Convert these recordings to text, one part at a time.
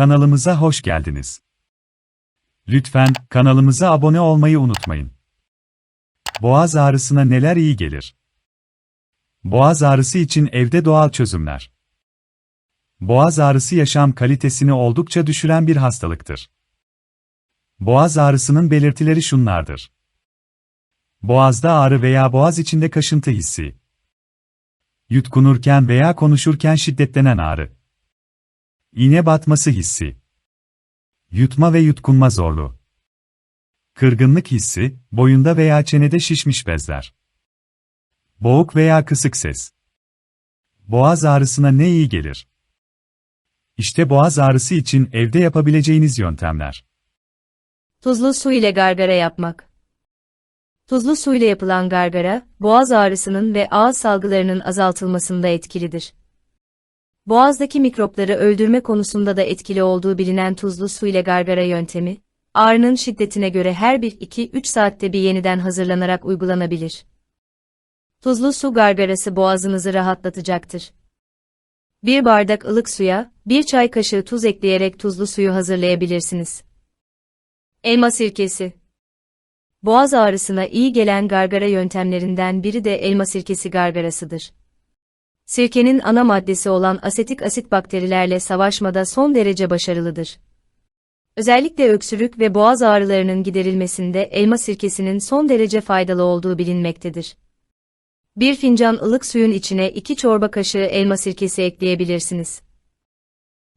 Kanalımıza hoş geldiniz. Lütfen kanalımıza abone olmayı unutmayın. Boğaz ağrısına neler iyi gelir? Boğaz ağrısı için evde doğal çözümler. Boğaz ağrısı yaşam kalitesini oldukça düşüren bir hastalıktır. Boğaz ağrısının belirtileri şunlardır. Boğazda ağrı veya boğaz içinde kaşıntı hissi. Yutkunurken veya konuşurken şiddetlenen ağrı. İğne batması hissi. Yutma ve yutkunma zorluğu. Kırgınlık hissi, boyunda veya çenede şişmiş bezler. Boğuk veya kısık ses. Boğaz ağrısına ne iyi gelir? İşte boğaz ağrısı için evde yapabileceğiniz yöntemler. Tuzlu su ile gargara yapmak. Tuzlu su ile yapılan gargara, boğaz ağrısının ve ağız salgılarının azaltılmasında etkilidir. Boğazdaki mikropları öldürme konusunda da etkili olduğu bilinen tuzlu su ile gargara yöntemi, ağrının şiddetine göre her 1-2-3 saatte bir yeniden hazırlanarak uygulanabilir. Tuzlu su gargarası boğazınızı rahatlatacaktır. Bir bardak ılık suya, bir çay kaşığı tuz ekleyerek tuzlu suyu hazırlayabilirsiniz. Elma sirkesi Boğaz ağrısına iyi gelen gargara yöntemlerinden biri de elma sirkesi gargarasıdır. Sirkenin ana maddesi olan asetik asit bakterilerle savaşmada son derece başarılıdır. Özellikle öksürük ve boğaz ağrılarının giderilmesinde elma sirkesinin son derece faydalı olduğu bilinmektedir. Bir fincan ılık suyun içine 2 çorba kaşığı elma sirkesi ekleyebilirsiniz.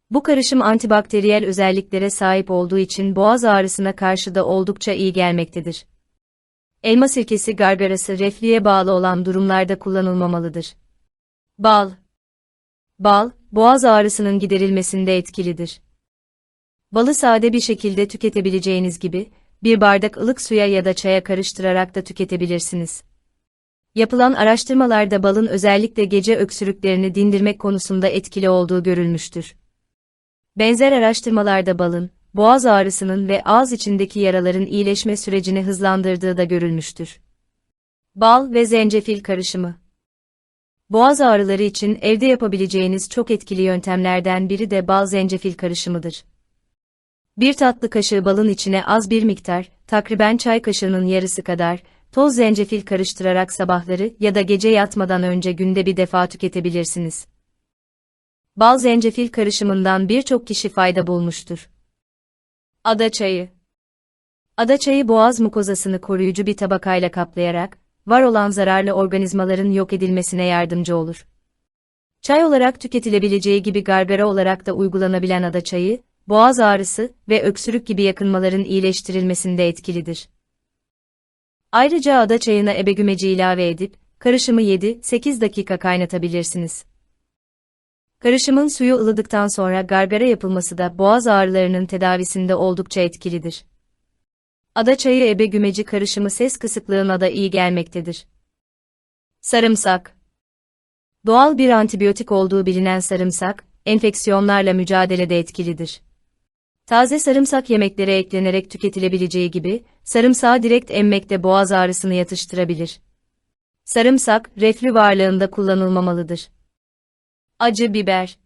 Bu karışım antibakteriyel özelliklere sahip olduğu için boğaz ağrısına karşı da oldukça iyi gelmektedir. Elma sirkesi gargarası reflüye bağlı olan durumlarda kullanılmamalıdır. Bal Bal, boğaz ağrısının giderilmesinde etkilidir. Balı sade bir şekilde tüketebileceğiniz gibi, bir bardak ılık suya ya da çaya karıştırarak da tüketebilirsiniz. Yapılan araştırmalarda balın özellikle gece öksürüklerini dindirmek konusunda etkili olduğu görülmüştür. Benzer araştırmalarda balın, boğaz ağrısının ve ağız içindeki yaraların iyileşme sürecini hızlandırdığı da görülmüştür. Bal ve zencefil karışımı Boğaz ağrıları için evde yapabileceğiniz çok etkili yöntemlerden biri de bal zencefil karışımıdır. Bir tatlı kaşığı balın içine az bir miktar, takriben çay kaşığının yarısı kadar, toz zencefil karıştırarak sabahları ya da gece yatmadan önce günde bir defa tüketebilirsiniz. Bal zencefil karışımından birçok kişi fayda bulmuştur. Ada çayı Ada çayı boğaz mukozasını koruyucu bir tabakayla kaplayarak, var olan zararlı organizmaların yok edilmesine yardımcı olur. Çay olarak tüketilebileceği gibi gargara olarak da uygulanabilen ada çayı, boğaz ağrısı ve öksürük gibi yakınmaların iyileştirilmesinde etkilidir. Ayrıca ada çayına ebegümeci ilave edip, karışımı 7-8 dakika kaynatabilirsiniz. Karışımın suyu ılıdıktan sonra gargara yapılması da boğaz ağrılarının tedavisinde oldukça etkilidir. Ada çayı ebe gümeci karışımı ses kısıklığına da iyi gelmektedir. Sarımsak Doğal bir antibiyotik olduğu bilinen sarımsak, enfeksiyonlarla mücadelede etkilidir. Taze sarımsak yemeklere eklenerek tüketilebileceği gibi, sarımsağı direkt emmek de boğaz ağrısını yatıştırabilir. Sarımsak, reflü varlığında kullanılmamalıdır. Acı biber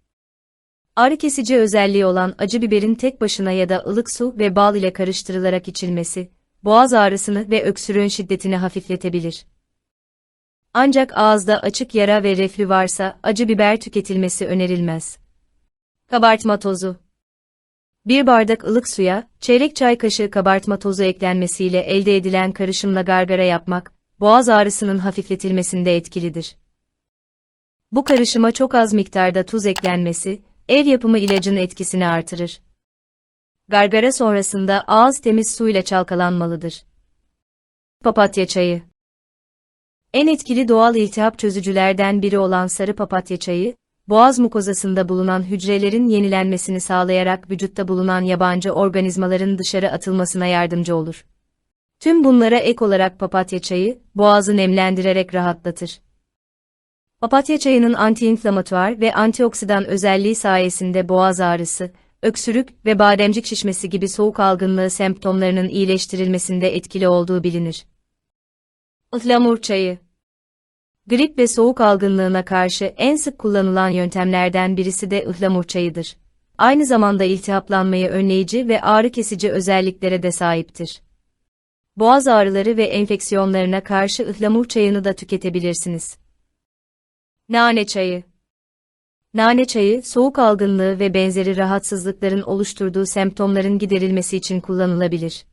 Ağrı kesici özelliği olan acı biberin tek başına ya da ılık su ve bal ile karıştırılarak içilmesi, boğaz ağrısını ve öksürüğün şiddetini hafifletebilir. Ancak ağızda açık yara ve reflü varsa acı biber tüketilmesi önerilmez. Kabartma tozu Bir bardak ılık suya, çeyrek çay kaşığı kabartma tozu eklenmesiyle elde edilen karışımla gargara yapmak, boğaz ağrısının hafifletilmesinde etkilidir. Bu karışıma çok az miktarda tuz eklenmesi, ev yapımı ilacın etkisini artırır. Gargara sonrasında ağız temiz suyla çalkalanmalıdır. Papatya çayı En etkili doğal iltihap çözücülerden biri olan sarı papatya çayı, boğaz mukozasında bulunan hücrelerin yenilenmesini sağlayarak vücutta bulunan yabancı organizmaların dışarı atılmasına yardımcı olur. Tüm bunlara ek olarak papatya çayı, boğazı nemlendirerek rahatlatır. Papatya çayının antiinflamatuar ve antioksidan özelliği sayesinde boğaz ağrısı, öksürük ve bademcik şişmesi gibi soğuk algınlığı semptomlarının iyileştirilmesinde etkili olduğu bilinir. Ihlamur çayı Grip ve soğuk algınlığına karşı en sık kullanılan yöntemlerden birisi de ıhlamur çayıdır. aynı zamanda iltihaplanmayı önleyici ve ağrı kesici özelliklere de sahiptir. Boğaz ağrıları ve enfeksiyonlarına karşı ıhlamur çayını da tüketebilirsiniz. Nane çayı Nane çayı, soğuk algınlığı ve benzeri rahatsızlıkların oluşturduğu semptomların giderilmesi için kullanılabilir.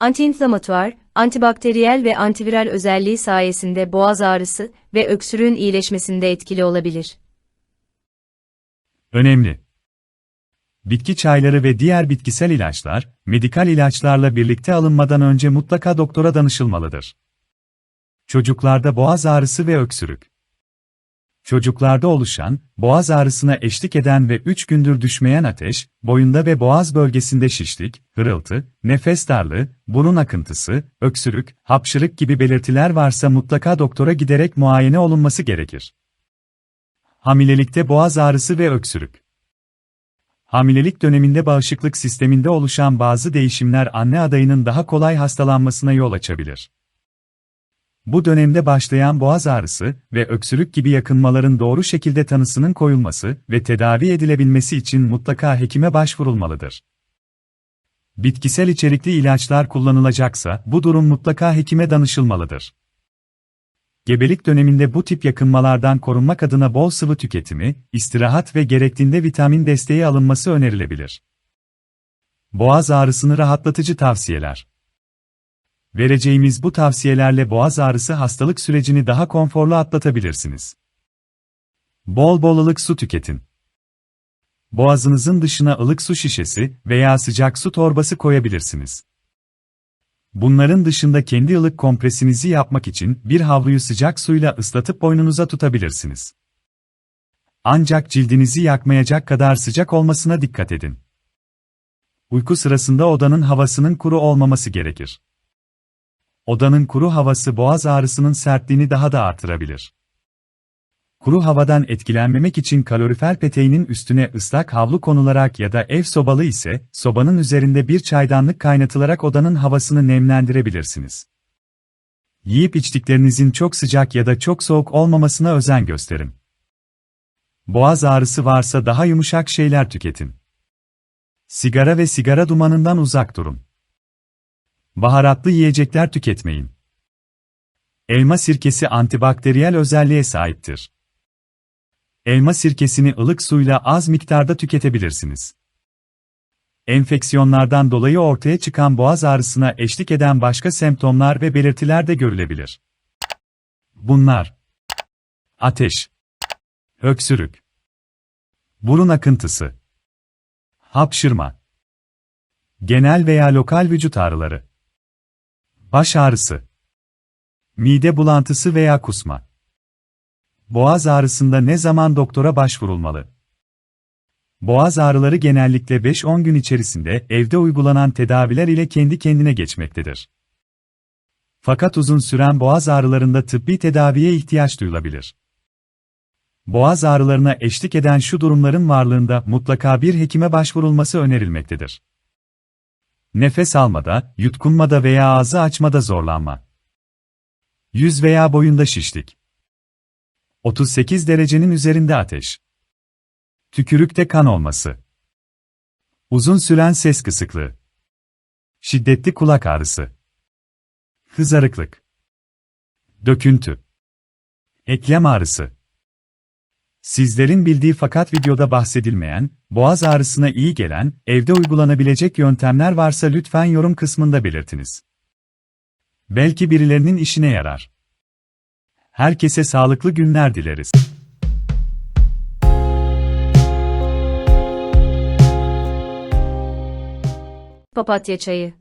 Antiinflamatuar, antibakteriyel ve antiviral özelliği sayesinde boğaz ağrısı ve öksürüğün iyileşmesinde etkili olabilir. Önemli. Bitki çayları ve diğer bitkisel ilaçlar, medikal ilaçlarla birlikte alınmadan önce mutlaka doktora danışılmalıdır. Çocuklarda boğaz ağrısı ve öksürük. Çocuklarda oluşan, boğaz ağrısına eşlik eden ve 3 gündür düşmeyen ateş, boyunda ve boğaz bölgesinde şişlik, hırıltı, nefes darlığı, burun akıntısı, öksürük, hapşırık gibi belirtiler varsa mutlaka doktora giderek muayene olunması gerekir. Hamilelikte boğaz ağrısı ve öksürük. Hamilelik döneminde bağışıklık sisteminde oluşan bazı değişimler anne adayının daha kolay hastalanmasına yol açabilir. Bu dönemde başlayan boğaz ağrısı ve öksürük gibi yakınmaların doğru şekilde tanısının koyulması ve tedavi edilebilmesi için mutlaka hekime başvurulmalıdır. Bitkisel içerikli ilaçlar kullanılacaksa bu durum mutlaka hekime danışılmalıdır. Gebelik döneminde bu tip yakınmalardan korunmak adına bol sıvı tüketimi, istirahat ve gerektiğinde vitamin desteği alınması önerilebilir. Boğaz ağrısını rahatlatıcı tavsiyeler. Vereceğimiz bu tavsiyelerle boğaz ağrısı hastalık sürecini daha konforlu atlatabilirsiniz. Bol bol ılık su tüketin. Boğazınızın dışına ılık su şişesi veya sıcak su torbası koyabilirsiniz. Bunların dışında kendi ılık kompresinizi yapmak için bir havluyu sıcak suyla ıslatıp boynunuza tutabilirsiniz. Ancak cildinizi yakmayacak kadar sıcak olmasına dikkat edin. Uyku sırasında odanın havasının kuru olmaması gerekir. Odanın kuru havası boğaz ağrısının sertliğini daha da artırabilir. Kuru havadan etkilenmemek için kalorifer peteğinin üstüne ıslak havlu konularak ya da ev sobalı ise, sobanın üzerinde bir çaydanlık kaynatılarak odanın havasını nemlendirebilirsiniz. Yiyip içtiklerinizin çok sıcak ya da çok soğuk olmamasına özen gösterin. Boğaz ağrısı varsa daha yumuşak şeyler tüketin. Sigara ve sigara dumanından uzak durun. Baharatlı yiyecekler tüketmeyin. Elma sirkesi antibakteriyel özelliğe sahiptir. Elma sirkesini ılık suyla az miktarda tüketebilirsiniz. Enfeksiyonlardan dolayı ortaya çıkan boğaz ağrısına eşlik eden başka semptomlar ve belirtiler de görülebilir. Bunlar: ateş, öksürük, burun akıntısı, hapşırma, genel veya lokal vücut ağrıları, baş ağrısı, mide bulantısı veya kusma. Boğaz ağrısında ne zaman doktora başvurulmalı? Boğaz ağrıları genellikle 5-10 gün içerisinde evde uygulanan tedaviler ile kendi kendine geçmektedir. Fakat uzun süren boğaz ağrılarında tıbbi tedaviye ihtiyaç duyulabilir. Boğaz ağrılarına eşlik eden şu durumların varlığında mutlaka bir hekime başvurulması önerilmektedir. Nefes almada, yutkunmada veya ağzı açmada zorlanma. Yüz veya boyunda şişlik. 38 derecenin üzerinde ateş. Tükürükte kan olması. Uzun süren ses kısıklığı. Şiddetli kulak ağrısı. Kızarıklık. Döküntü. Eklem ağrısı. Sizlerin bildiği fakat videoda bahsedilmeyen, boğaz ağrısına iyi gelen, evde uygulanabilecek yöntemler varsa lütfen yorum kısmında belirtiniz. Belki birilerinin işine yarar. Herkese sağlıklı günler dileriz. Papatya çayı